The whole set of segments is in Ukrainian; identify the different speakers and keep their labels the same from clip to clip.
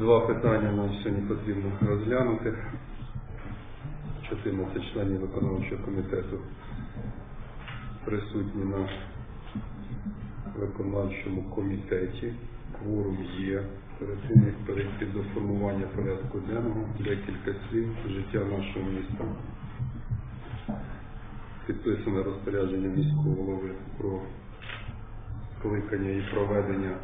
Speaker 1: 22 питання нам сьогодні потрібно розглянути. 14 членів виконавчого комітету присутні на виконавчому комітеті. Кворум є. Перед тим, як перейти до формування порядку денного, декілька слів життя нашого міста підписане розпорядження міського голови про скликання і проведення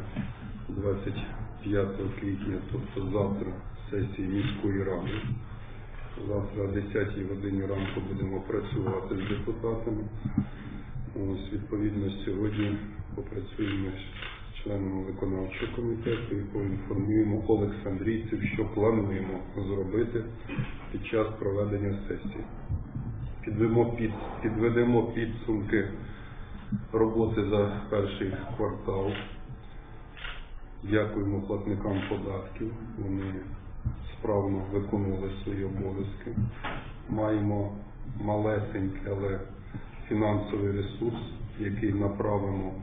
Speaker 1: 25 квітня, тобто завтра, сесії міської ради. Завтра о 10 годині ранку будемо працювати з депутатами. Ось, відповідно, сьогодні попрацюємо з членами виконавчого комітету і поінформуємо олександрійців, що плануємо зробити під час проведення сесії підведемо, під, підведемо підсумки роботи за перший квартал. Дякуємо платникам податків. Вони справно виконували свої обов'язки. Маємо малесенький, але фінансовий ресурс, який направимо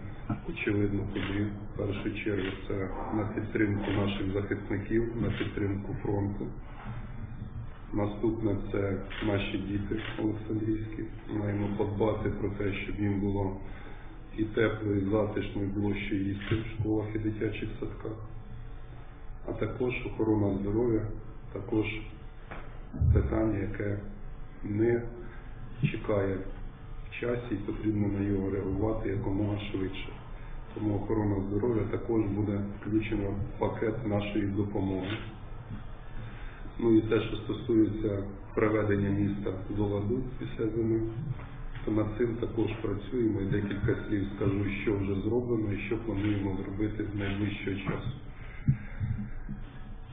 Speaker 1: очевидно куди. В першу чергу це на підтримку наших захисників, на підтримку фронту. Наступне це наші діти Олександрійські. Маємо подбати про те, щоб їм було і тепло, і затишно, і було що їсти в школах і дитячих садках. А також охорона здоров'я, також питання, яке не чекає в часі і потрібно на його реагувати якомога швидше. Тому охорона здоров'я також буде включена в пакет нашої допомоги. Ну і те, що стосується приведення міста до ладу після зими, над цим також працюємо і декілька слів скажу, що вже зроблено і що плануємо зробити з найближчого часу.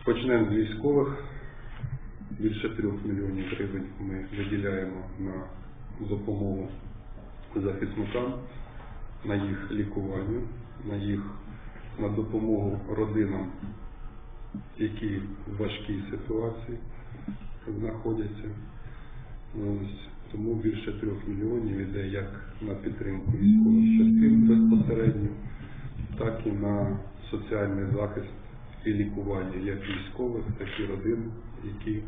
Speaker 1: Почнемо з військових. Більше трьох мільйонів гривень ми виділяємо на допомогу захисникам, на їх лікування, на їх на допомогу родинам які в важкій ситуації знаходяться. Ось. Тому більше трьох мільйонів йде як на підтримку військових частин безпосередньо, так і на соціальний захист і лікування як військових, так і родин, які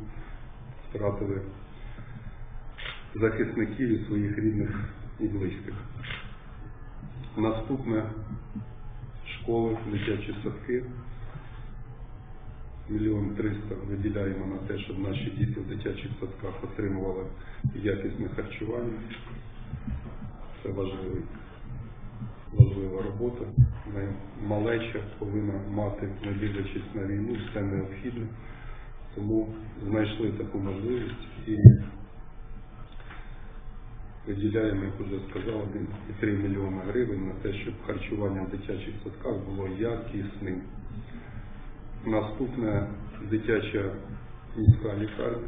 Speaker 1: втратили захисників і своїх рідних і близьких. Наступне школи, дитячі садки мільйон триста виділяємо на те, щоб наші діти в дитячих садках отримували якісне харчування. Це важливий, важлива робота. Малеча повинна мати, не дивлячись на війну, все необхідне. Тому знайшли таку можливість і виділяємо, як вже сказав, 1,3 мільйона гривень на те, щоб харчування в дитячих садках було якісним. Наступне дитяча міська лікарня.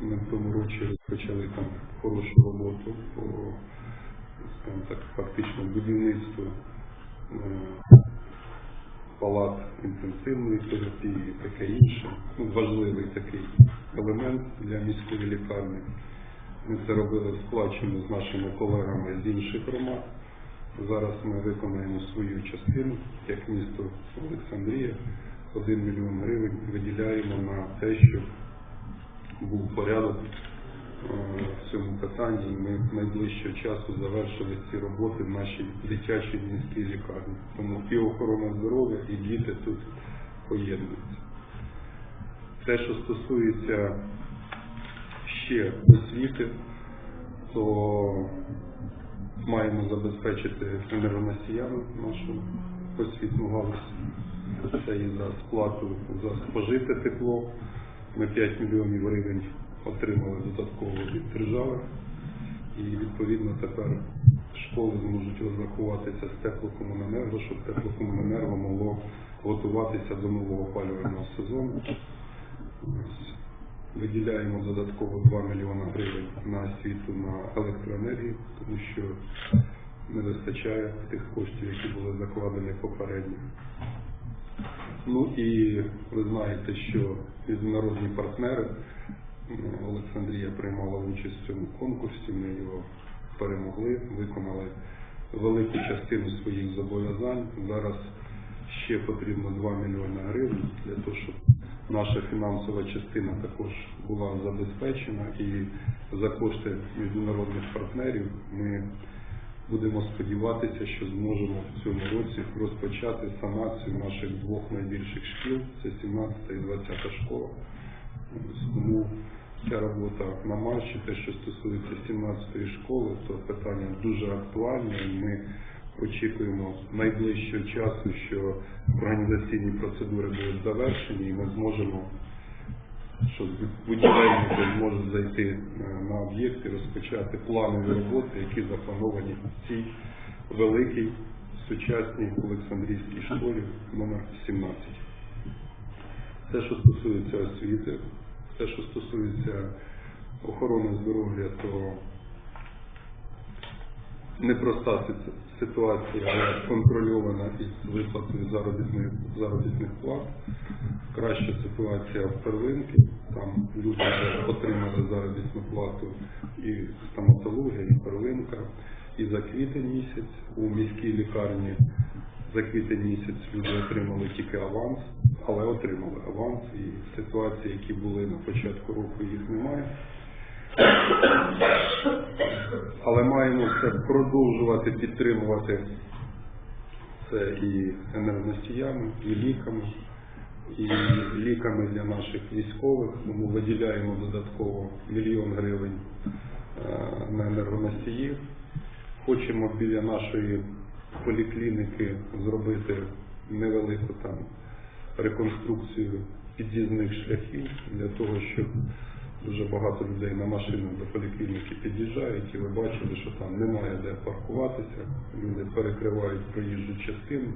Speaker 1: Ми в тому році розпочали там хорошу роботу по скажімо так, фактично будівництву е, палат інтенсивної терапії і таке інше. Ну, важливий такий елемент для міської лікарні. Ми це робили сплачено з нашими колегами з інших громад. Зараз ми виконаємо свою частину як місто Олександрія. 1 мільйон гривень виділяємо на те, щоб був порядок е, в цьому питанні. Ми найближчого часу завершили ці роботи в нашій дитячій міській лікарні. Тому і охорона здоров'я, і діти тут поєднуються. Те, що стосується ще освіти, то маємо забезпечити енергоносіями нашу освітну галузь це і за сплату за спожите тепло. Ми 5 мільйонів гривень отримали додатково від держави. І відповідно тепер школи зможуть розрахуватися з теплокомуненерго, щоб теплокомуненерго могло готуватися до нового опалювального сезону. Виділяємо додатково 2 мільйони гривень на освіту на електроенергію, тому що не вистачає тих коштів, які були закладені попередньо. Ну і ви знаєте, що міжнародні партнери Олександрія приймала участь в цьому конкурсі. Ми його перемогли, виконали велику частину своїх зобов'язань. Зараз ще потрібно 2 мільйони гривень для того, щоб наша фінансова частина також була забезпечена і за кошти міжнародних партнерів ми будемо сподіватися, що зможемо в цьому році розпочати санацію наших двох найбільших шкіл, це 17 і 20 школа. Тому ця робота на марші, те, що стосується 17-ї школи, то питання дуже актуальне. Ми очікуємо найближчого часу, що організаційні процедури будуть завершені, і ми зможемо, що будівельник може зайти на об'єкт і розпочати планові роботи, які заплановані в цій великій сучасній Олександрійській школі номер 17. Все, що стосується освіти, все, що стосується охорони здоров'я, то непроста ситуація, але контрольована із виплатою заробітних, заробітних плат. Краща ситуація в первинці. Там люди вже отримали заробітну плату і стоматологія, і первинка. І за квітень місяць у міській лікарні за квітень місяць люди отримали тільки аванс, але отримали аванс і ситуації, які були на початку року, їх немає. Але маємо це продовжувати підтримувати це і енергоносіями, і ліками, і ліками для наших військових. Тому виділяємо додатково мільйон гривень е, на енергоносії. Хочемо біля нашої поліклініки зробити невелику там реконструкцію під'їзних шляхів для того, щоб дуже багато людей на машинах до поліклініки під'їжджають, і ви бачили, що там немає де паркуватися, люди перекривають проїжджу частину.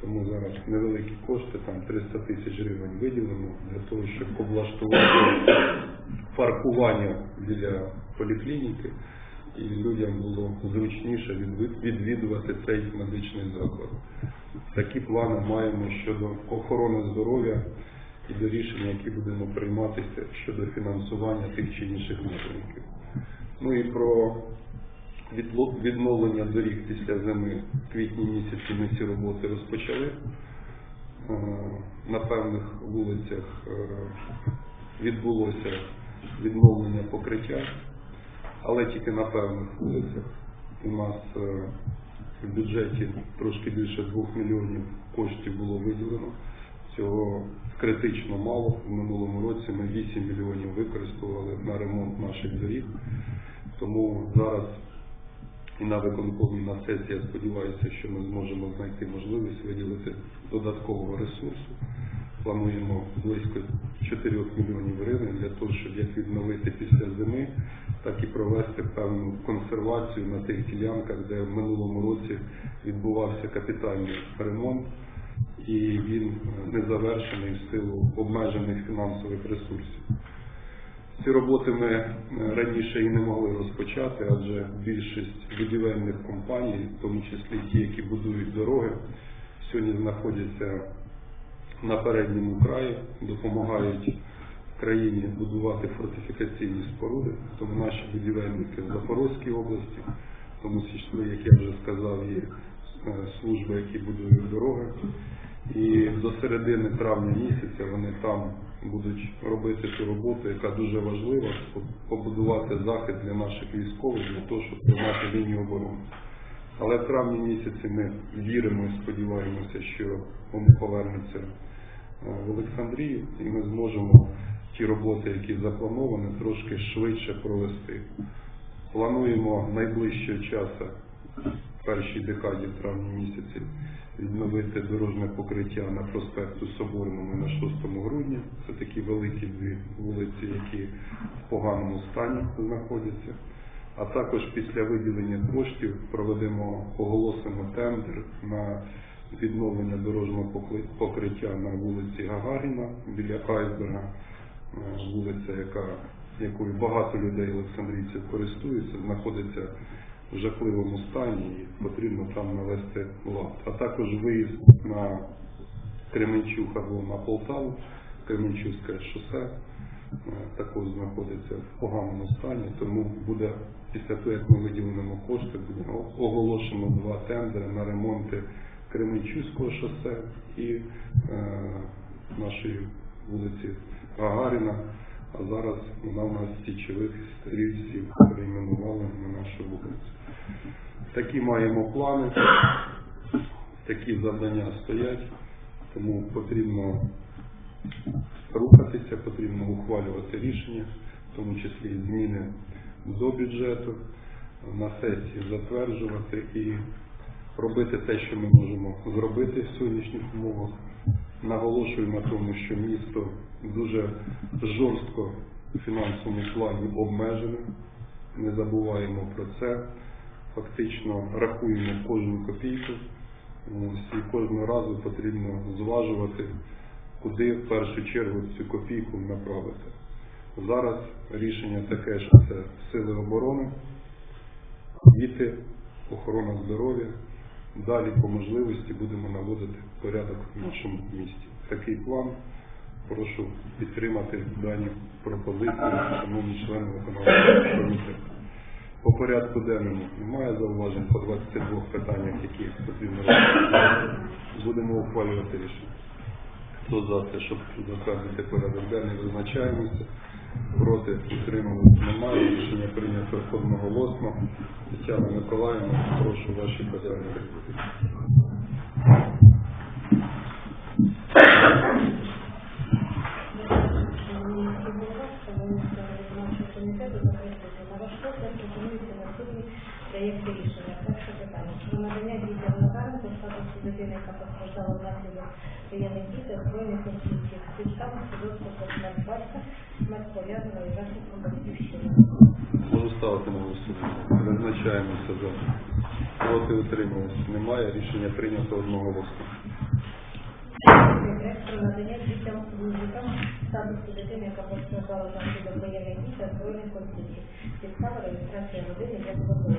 Speaker 1: Тому зараз невеликі кошти, там 300 тисяч гривень виділено для того, щоб облаштувати паркування біля поліклініки, і людям було зручніше відвідувати цей медичний заклад. Такі плани маємо щодо охорони здоров'я і до рішення, які будемо прийматися щодо фінансування тих чи інших напрямків. Ну і про відновлення доріг після зими в квітні місяці ми ці роботи розпочали. Е, На певних вулицях е, відбулося відновлення покриття, але тільки на певних вулицях. У нас е, в бюджеті трошки більше 2 мільйонів коштів було виділено. Цього критично мало. В минулому році ми 8 мільйонів використовували на ремонт наших доріг. Тому зараз і на виконкомі на сесії я сподіваюся, що ми зможемо знайти можливість виділити додаткового ресурсу. Плануємо близько 4 мільйонів гривень для того, щоб як відновити після зими, так і провести певну консервацію на тих ділянках, де в минулому році відбувався капітальний ремонт, і він е, не завершений в силу обмежених фінансових ресурсів. Ці роботи ми е, раніше і не могли розпочати, адже більшість будівельних компаній, в тому числі ті, які будують дороги, сьогодні знаходяться на передньому краї, допомагають країні будувати фортифікаційні споруди. Тому наші будівельники в Запорозькій області, тому як я вже сказав, є е, служби, які будують дороги. І до середини травня місяця вони там будуть робити цю роботу, яка дуже важлива, по- побудувати захист для наших військових, для того, щоб тримати лінію оборони. Але в травні місяці ми віримо і сподіваємося, що вони повернуться е, в Олександрію, і ми зможемо ті роботи, які заплановані, трошки швидше провести. Плануємо найближчого часу, в першій декаді в травні місяці, відновити дорожне покриття на проспекту Соборному на 6 грудня. Це такі великі дві вулиці, які в поганому стані знаходяться. А також після виділення коштів проведемо, оголосимо тендер на відновлення дорожнього покриття на вулиці Гагаріна біля Айсберга, Е, вулиця, яка якою багато людей Олександрійців користуються, знаходиться в жахливому стані і потрібно там навести лад. А також виїзд на Кременчуг або на Полтаву, Кременчугське шосе. також знаходиться в поганому стані, тому буде після того, як ми виділимо кошти, буде оголошено два тендери на ремонти Кременчуського шосе і е, нашої вулиці Гагаріна. А зараз вона в нас січових стрільців перейменували на нашу вулицю. Такі маємо плани, такі завдання стоять, тому потрібно рухатися, потрібно ухвалювати рішення, в тому числі і зміни до бюджету, на сесії затверджувати і робити те, що ми можемо зробити в сьогоднішніх умовах. Наголошую на тому, що місто дуже жорстко в фінансовому плані обмежене. Не забуваємо про це. Фактично рахуємо кожну копійку. І кожного разу потрібно зважувати, куди в першу чергу цю копійку направити. Зараз рішення таке, що це сили оборони, діти, охорона здоров'я. Далі по можливості будемо наводити порядок в нашому місті. Такий план. Прошу підтримати дані пропозиції, шановні члени виконавчого комітету. По порядку денному немає зауважень по 22 питаннях, які потрібно. Будемо ухвалювати рішення. Хто за те, щоб затвердити порядок денний, визначаємося. Проти утримуватися немає. Рішення прийнято одноголосно. Тетяна Миколаївна, прошу ваші питання.
Speaker 2: Постраждала внаслідок воєнних дій та збройних конфліктів. Підстави свідоцтва про смерть батька, смерть пов'язана із захистом батьківщини.
Speaker 1: Можу ставити на голосування. Визначаємося за. Проти утримувалися. Немає. Рішення прийнято одноголосно.
Speaker 2: Про надання дітям вузикам статусу дитини, яка постраждала внаслідок воєнних дій та збройних конфліктів. Підстава реєстрації родини як ВПО.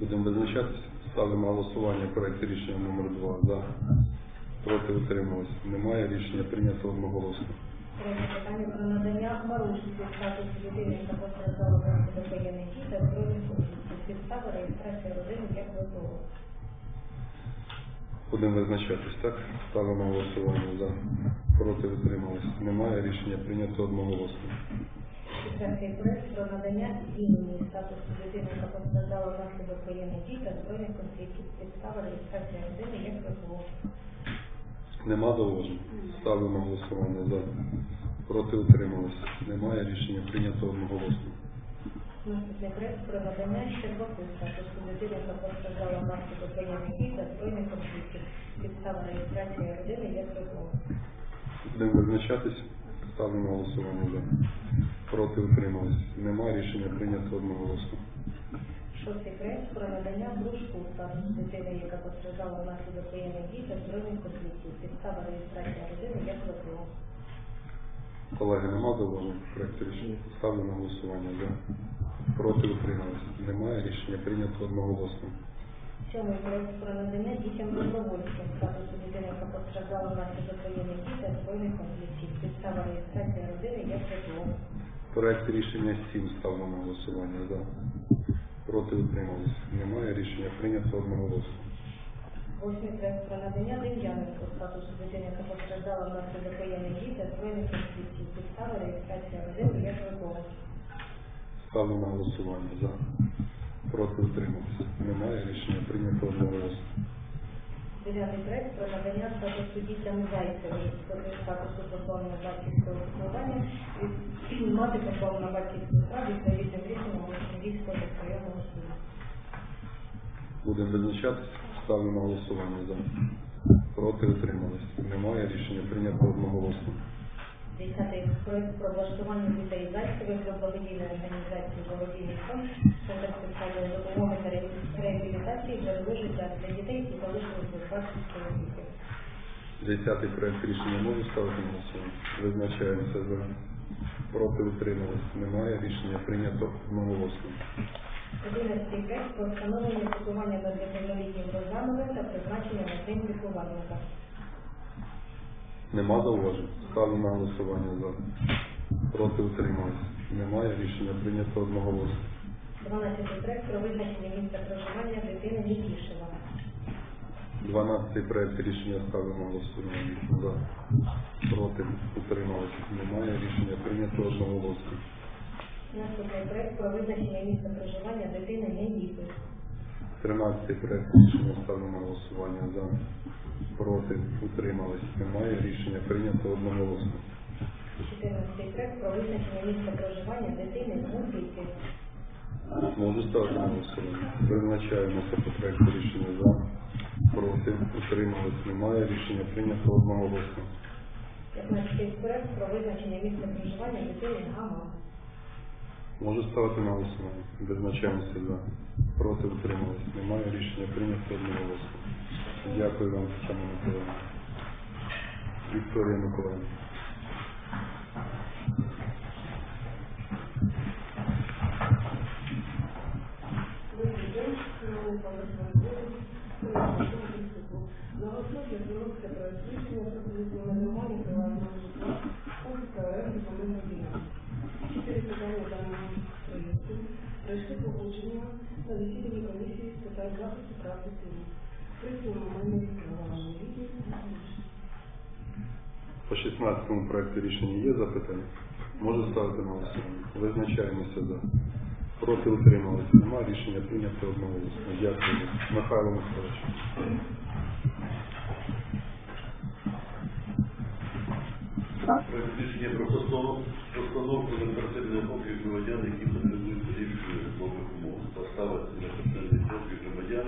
Speaker 1: Будемо визначатися. Ставимо на голосування проект рішення номер 2 За. Проти утримувалися. Немає. Рішення прийнято одноголосно.
Speaker 2: Третє питання про надання Марушці статусу дитини, яка постраждала внаслідок воєнних дій та збройних конфліктів. Підстава реєстрації родини як.
Speaker 1: Будемо визначатись, так? Ставимо голосування за. Проти утрималися. Немає. Рішення прийнято одноголосно.
Speaker 2: Четвертий проект про надання зміни статусу дитини, яка постраждала внаслідок воєнних дій та збройних конфліктів. Підстава реєстрації родини як ВПО.
Speaker 1: Нема зауважень? Ставимо голосування за. Проти утрималися. Немає. Рішення прийнято одноголосно.
Speaker 2: Наступний проект про надання Щербаку статусу дитини, яка постраждала внаслідок воєнних дій та збройних конфліктів. Підстава реєстрації родини як ВПО.
Speaker 1: Будемо визначатись. Ставимо голосування за. Проти утрималися. Немає. Рішення прийнято одноголосно.
Speaker 2: Шостий проект про надання дружку статусу дитини, яка постраждала внаслідок воєнних дій та збройних конфліктів. Підстава реєстрації родини як ВПО.
Speaker 1: Колеги, нема зауважень проєкту рішення? Ставлю на голосування за. Проти утрималися. Немає. Рішення прийнято одноголосно.
Speaker 2: Сьомий проект про надання дітям добровольцям статусу дитини, яка постраждала внаслідок воєнних дій та збройних конфліктів. Підстава реєстрації родини як ВПО.
Speaker 1: Проект рішення 7 ставлю на голосування за. Проти утрималися. Немає. Рішення прийнято одноголосно.
Speaker 2: Восьмий проект про надання Дем'янівського статусу дитини, яка постраждала внаслідок воєнних дій та збройних конфліктів. Підстава реєстрації родини як ВПО.
Speaker 1: Ставлю на голосування за. Проти утрималися. Немає. Рішення прийнято одноголосно.
Speaker 2: Дев'ятий проект про надання статусу дітям Зайцевої статусу позбавлення батьківського піклування і мати позбавлена батьківського права відповідним рішенням Львівського районного суду.
Speaker 1: Будемо визначатися. Ставлю на голосування за. Проти утримались. Немає. Рішення прийнято одноголосно.
Speaker 2: Десятий проект про влаштування дітей Зайцевих до благодійної організації «Благодійний фонд» Центр соціальної допомоги та реабілітації для життя для дітей, які залишились без батьківської опіки.
Speaker 1: Десятий проект рішення можу ставити на. Визначаємося за. Проти утрималися. Немає. Рішення прийнято одноголосно.
Speaker 2: Одинадцятий проект про встановлення піклування над неповнолітнім програмами та призначення на день лікувальника.
Speaker 1: Нема зауважень? Ставлю на голосування за. Проти утримались. Немає. Рішення прийнято одноголосно.
Speaker 2: 12 проект про визначення місця проживання дитини Нікішева.
Speaker 1: 12 проект рішення ставлю на голосування за. Проти утримались. Немає. Рішення прийнято одноголосно.
Speaker 2: Наступний проект про визначення місця проживання дитини Неліпи.
Speaker 1: 13 проект рішення ставлю на голосування за. Проти утримались. Немає. Рішення прийнято одноголосно.
Speaker 2: 14 проект про визначення місця проживання дитини Музики.
Speaker 1: Можу ставити на голосування. Визначаємося по проекту рішення за. Проти утримались. Немає. Рішення прийнято одноголосно.
Speaker 2: 15 проект про визначення місця проживання дитини Гама.
Speaker 1: Можу ставити на голосування. Визначаємося за. Проти утримались. Немає. Рішення прийнято одноголосно. Дякую вам, Тетяна Миколаївна. Вікторія Миколаївна.
Speaker 3: Пройшли погодження на засіданні комісії з питань захисту прав дитини.
Speaker 1: По 16 проекту рішення є запитання? Можу ставити на голосування. Визначаємося за. Проти утримались. Немає. Рішення прийнято одноголосно. Дякую. Михайло Михайлович.
Speaker 4: Проект рішення про постановку квартирний облік громадян, які потребують поліпшення житлових умов, поставити на квартирний облік громадян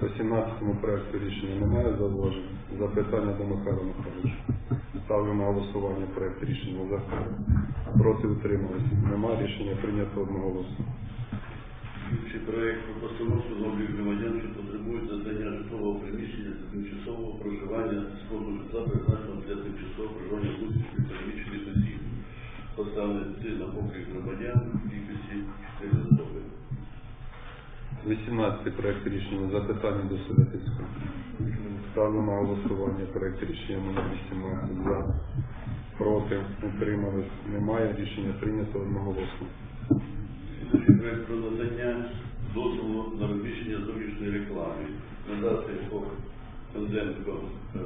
Speaker 1: По 17 проекту рішення немає зауважень. Запитання до Михайла Михайловича. Ставлю на голосування проект рішення за. Проти утримались. Немає. Рішення прийнято одноголосно.
Speaker 4: Слідчий проект про постановку на облік громадян, що потребують надання житлового приміщення для тимчасового проживання з фонду житла, призначеного для тимчасового проживання внутрішньо переміщених осіб. Поставити на облік громадян в кількості 4 особи.
Speaker 1: 18 проект рішення. Запитання до Судетицького. Ставлю на голосування проект рішення номер 18 за. Проти утримались. Немає. Рішення прийнято одноголосно.
Speaker 4: Проект про надання дозволу на розміщення зовнішньої реклами. Надати Конденко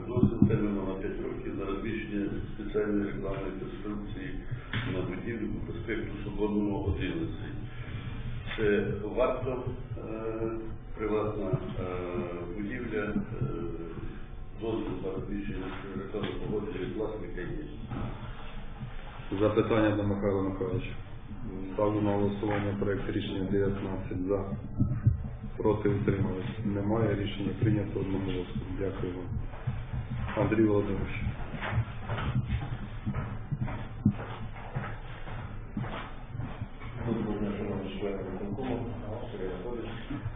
Speaker 4: дозвіл терміном на 5 років на розміщення спеціальної рекламної конструкції на будівлю по проспекту Соборному 11. Це варто е, приватна е, будівля, е, дозвіл на розміщення від власника є.
Speaker 1: Запитання до Михайла Михайловича. Ставлю на голосування проект рішення 19 за. Проти утримались. Немає. Рішення прийнято одноголосно. Дякую вам. Андрій Володимирович.
Speaker 5: Доброго дня, шановні члени.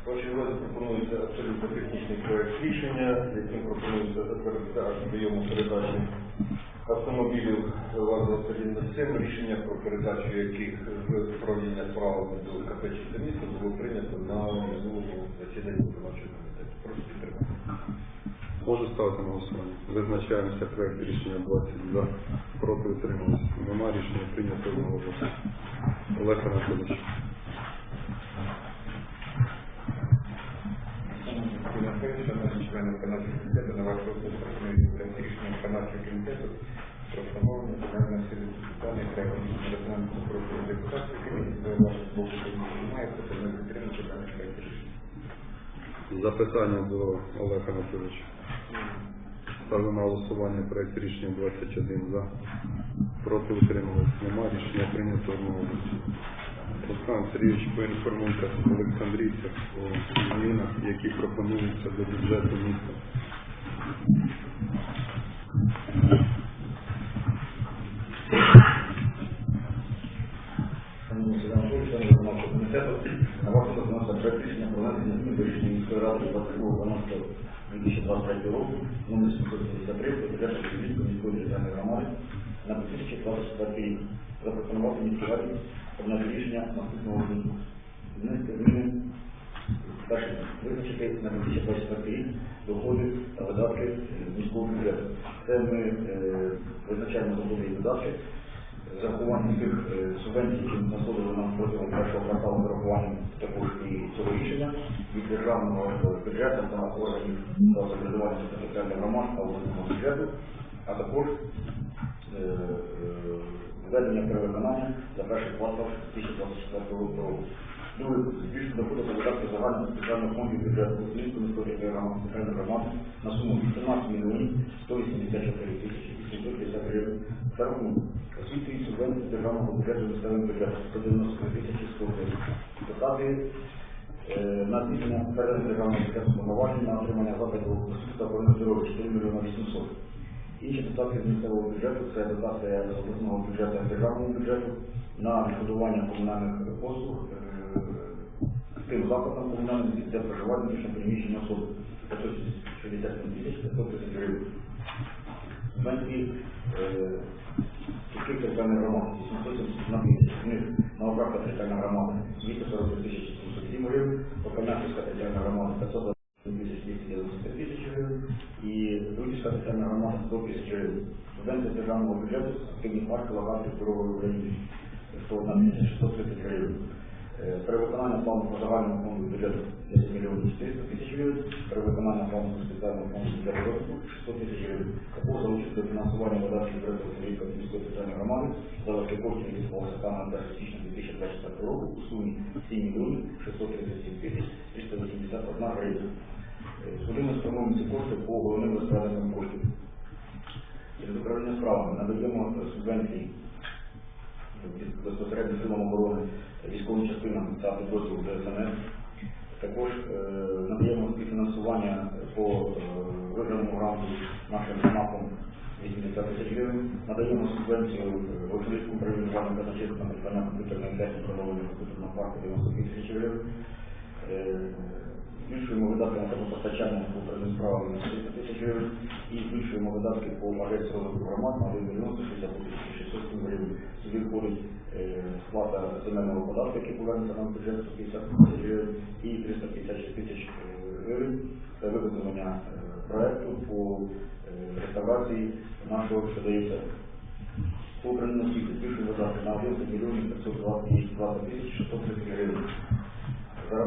Speaker 5: Вашій увазі пропонується абсолютно технічний проект рішення, яким пропонується затвердити акт прийому передачі автомобілів ВАЗ-2107, рішення про передачу яких з управління до КП «Чисте місто було прийнято на минулому засіданні виконавчого комітету. Прошу підтримати.
Speaker 1: Можу ставити на голосування. Визначаємося проект рішення 20 за. Проти утримались. Немає рішення прийнято одноголосно. Олег Анатолійович.
Speaker 5: Члени виконавчого комітету, на ваш розгляд пропонується проект рішення виконавчого комітету про встановлення загальної сили питання та економічного регламенту запрошую депутатів, комісії за вашого боку немає, пропоную підтримати даний проект рішення.
Speaker 1: Запитання до Олега Анатолійовича. Ставлю на голосування проект рішення 21 за. Проти утримались. Немає рішення прийнято одноголосно. Олександр Сергійович, поінформуйте Олександрійця про змінах, які пропонуються до бюджету міста.
Speaker 6: На ваш розгляд вноситься про внесення змін до рішення міської ради 22.12.2023 року номер 753 про бюджет міської територіальної громади на 2024 рік. Запропонувати міській раді прийняти рішення наступного року. Внести зміни Перше, визначити на 2024 рік доходи та видатки е, міського бюджету. Це ми е, визначаємо доходи і видатки з тих е, субвенцій, які надходили нам протягом першого кварталу з також і цього рішення від державного бюджету та органів та самоврядування територіальних громад та обласного бюджету, а також введення перевиконання за перший квартал 2024 року. Друге, збільшити доходи та видатки загального спеціального фонду бюджету Української міської територіальної громади на суму 18 мільйонів 184 тисячі 850 гривень за рахунок освіти і субвенції державного бюджету місцевим бюджетом 193 тисячі 100 гривень. Посади е, на здійснення переданих державного бюджету повноважень на отримання закладу освіти та охорони здоров'я 4 мільйона 800. Інші дотації з місцевого бюджету це дотація з обласного бюджету державного бюджету на відшкодування комунальних послуг е, тим закладам комунальним, де проживають внутрішньо переміщені особи. 567 тисяч 530 гривень. Менші сільських територіальних громад 871 тисяч. В них на оправка територіальна громада 240 тисяч 707 гривень, Покальнянська територіальна громада 521 тисяч 295 тисяч гривень і територіальна громада 100 тисяч гривень. Субвенція державного бюджету активні парки лагати здорової України 101 630 гривень. Е, Перевиконання плану по загальному фонду бюджету 10 мільйонів 400 тисяч гривень, перевиконання плану по спеціальному фонду бюджету розвитку 600 тисяч гривень. Також залучити до фінансування видатків бюджету Київської міської територіальної громади залишки коштів, які склалися станом на 1 січня 2024 року у сумі 7 мільйонів 637 тисяч 381 гривень. Сюди ми спрямуємо ці кошти по головним розпорядникам коштів. Через управління справами надаємо субвенції безпосередньо силам оборони, військовим частинам та підрозділу ДСНС. Також е, надаємо співфінансування по е, виграному гранту нашим МАПом 80 тисяч гривень. Надаємо субвенцію е, Володимирському управлінню вальним казначейством на комп'ютерної техніки продовольного комп'ютерного парку 90 тисяч гривень. Збільшуємо видатки на теплопостачання по справами на 300 тисяч гривень і збільшуємо видатки по агенції розвитку громад на 1 мільйон 160 тисяч 607 гривень. Сюди входить е, сплата земельного податку, який повернеться нам бюджет 150 тисяч гривень і 356 тисяч е, гривень. Це виготовлення е, проекту по реставрації нашого щодоївця. По управлінню освіти збільшуємо видатки на 11 мільйонів 520 тисяч 630 гривень. За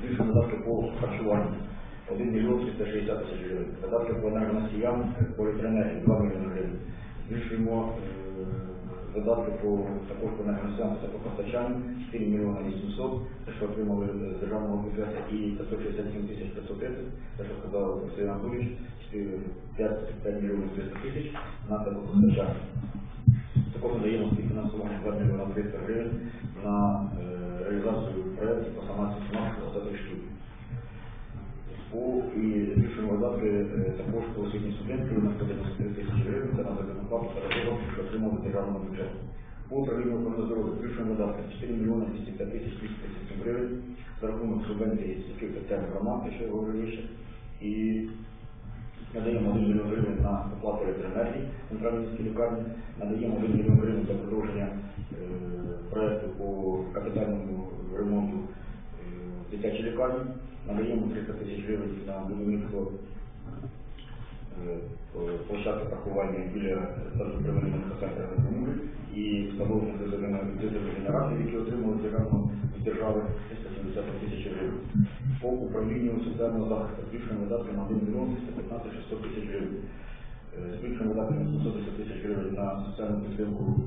Speaker 6: збільшуємо видатки по харчуванню 1 мільйон 360 тисяч гривень. Видатки по енергоносіям по електроенергії 2 мільйони гривень. Збільшуємо е, видатки по також по енергоносіям та по постачанню 4 мільйони 800, те, що отримали з державного бюджету, і 567 тисяч 530, те, що сказав Василь Анатолійович, 5, 5 мільйонів 300 тисяч на теплопостачання. Також надаємо співфінансування 2 мільйона 300 гривень на е, реалізацію проєктів по санації фінансових осадних шкіл. По і збільшуємо видатки також по освітній субвенції на 193 тисячі гривень, це на та розвиток, що отримали державного бюджету. По управлінню охорони здоров'я збільшуємо видатки 4 мільйони 205 тисяч 237 гривень за рахунок субвенції сільських територіальних громад, що я говорив вище, і надаємо 1 мільйон гривень на оплату електроенергії в центральній міській лікарні, надаємо 1 мільйон гривень для продовження е, проекту по капітальному ремонту е, дитячій лікарні, надаємо 300 тисяч гривень на будівництво е, площадки паркування біля первинного центру Мури і встановлення дизельних генераторів, які отримали державного з держави 370 тисяч гривень. По управлінню соціального захисту збільшуємо видатки на 1 мільйон 315 600 тисяч гривень. Збільшуємо видатки на 710 тисяч гривень на соціальну підтримку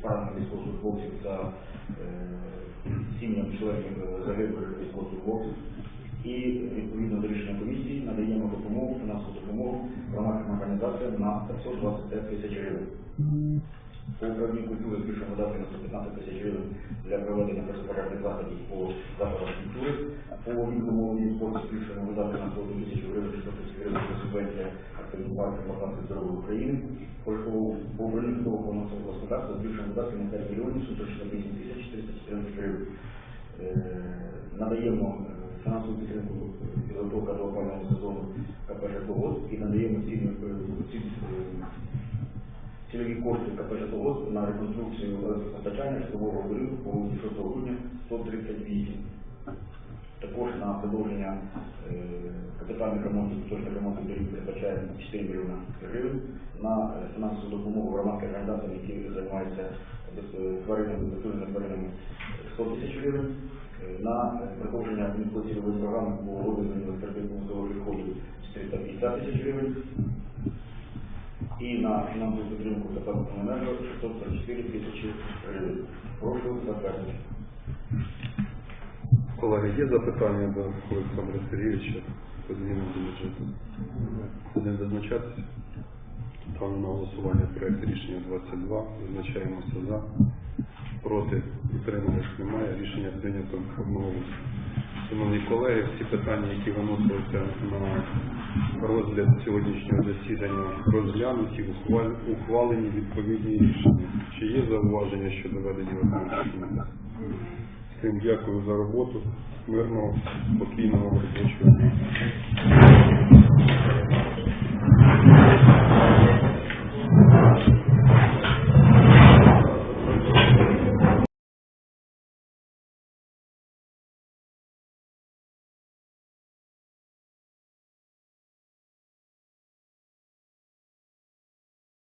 Speaker 6: поранених військовослужбовців та е, сім'ям членів е, загиблих військовослужбовців. І відповідно до рішення комісії надаємо допомогу, фінансову допомогу громадським організаціям на 525 тисяч гривень. По управлінню культури збільшуємо видатки на 115 тисяч гривень для проведення безпорядних заходів по заходах культури. По і спорту збільшуємо видатки на 100 тисяч гривень, 100 тисяч гривень це субвенція активних партій Локації здоров'я України. По по управлінню житлового господарства збільшуємо видатки на 5 мільйонів 768 тисяч 414 гривень. Надаємо е, фінансову підтримку е, підготовка до опального сезону КП «Житловод» і надаємо цільні ці- е, цільові кошти КП «Житловод» на реконструкцію електропостачання житлового будинку по вулиці 6 грудня 138. Також на продовження е, капітальних ремонтів, поточних ремонтів доріг передбачаємо 4 мільйони гривень на е, фінансову допомогу громадським організаціям, які займаються тваринами, безпосередньо тваринами 100 тисяч гривень. Е, На продовження цільової програми по розвитку адміністративного відходу 450 тисяч гривень. І на фінансову підтримку та енерго 644 тисячі гривень. Прошу затвердити.
Speaker 1: Колеги, є запитання до Олександра Сергійовича по змінам до бюджету? Не визначатися? Ставлю на голосування проект рішення 22. Визначаємося за. Проти утримались немає. Рішення прийнято одноголосно. Шановні колеги, всі питання, які виносилися на розгляд сьогоднішнього засідання розглянуті, ухвалені відповідні рішення. Чи є зауваження щодо ведення виконання? Всім дякую за роботу. Мирного, спокійного робочого.